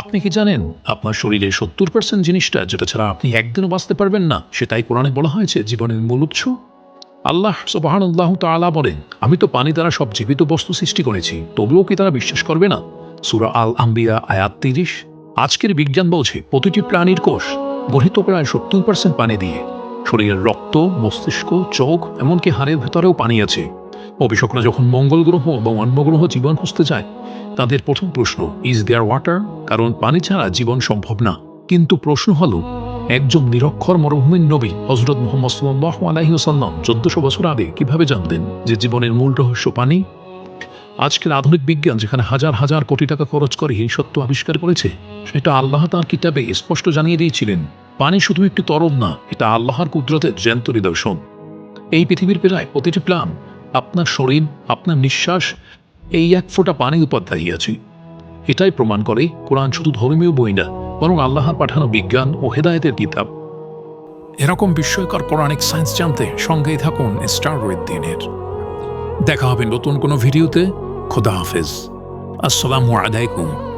আপনি কি জানেন, আপনার শরীরে সত্তর পার্সেন্ট জিনিসটা, যেটা ছাড়া আপনি একদিনও বাঁচতে পারবেন না, সেটাই কোরআনে বলা হয়েছে, জীবনের মূল উৎস? আল্লাহ সুবাহানুল্লাহ তাআলা বলেন, আমি তো পানি দ্বারা সব জীবিত বস্তু সৃষ্টি করেছি, তবুও কি তারা বিশ্বাস করবে না? সুরা আল আম্বিয়া আয়াত তিরিশ। আজকের বিজ্ঞান বলছে, প্রতিটি প্রাণীর কোষ গঠিত প্রায় সত্তর পার্সেন্ট পানি দিয়ে, শরীরের রক্ত, মস্তিষ্ক, চোখ, এমনকি হাড়ের ভেতরেও পানি আছে। গবেষকরা যখন মঙ্গল গ্রহ বা অন্য গ্রহ জীবন খুঁজতে যায়, তাদের প্রথম প্রশ্ন ইজ দেয়ার ওয়াটার কারণ পানি ছাড়া জীবন সম্ভব না। কিন্তু প্রশ্ন হল, একজন নিরক্ষর মরুভূমির নবী হজরত মোহাম্মদ সাল্লাহ আলাইসাল্লাম চোদ্দশো বছর আগে কীভাবে জানতেন যে জীবনের মূল রহস্য পানি? আজকের আধুনিক বিজ্ঞান যেখানে হাজার হাজার কোটি টাকা খরচ করে এই সত্য আবিষ্কার করেছে, সেটা আল্লাহ তাঁর কিতাবে স্পষ্ট জানিয়ে দিয়েছিলেন, পানি শুধু একটি তরল না, এটা আল্লাহর কুদরতের জ্যান্ত নিদর্শন। এই পৃথিবীর প্রায় প্রতিটি প্লান আপনার শরীর, আপনার নিঃশ্বাস, এই এক ফোঁটা পানির উপর দাঁড়িয়ে আছে। এটাই প্রমাণ করে কোরআন শুধু ধর্মীয় বই না, বরং আল্লাহর পাঠানো বিজ্ঞান ও হেদায়েতের কিতাব। এরকম বিস্ময়কর পৌরাণিক সায়েন্স জানতে সঙ্গেই থাকুন স্টার দিনের দেখা হবে নতুন কোনো ভিডিওতে। খোদা হাফেজ। আসসালামু আলাইকুম।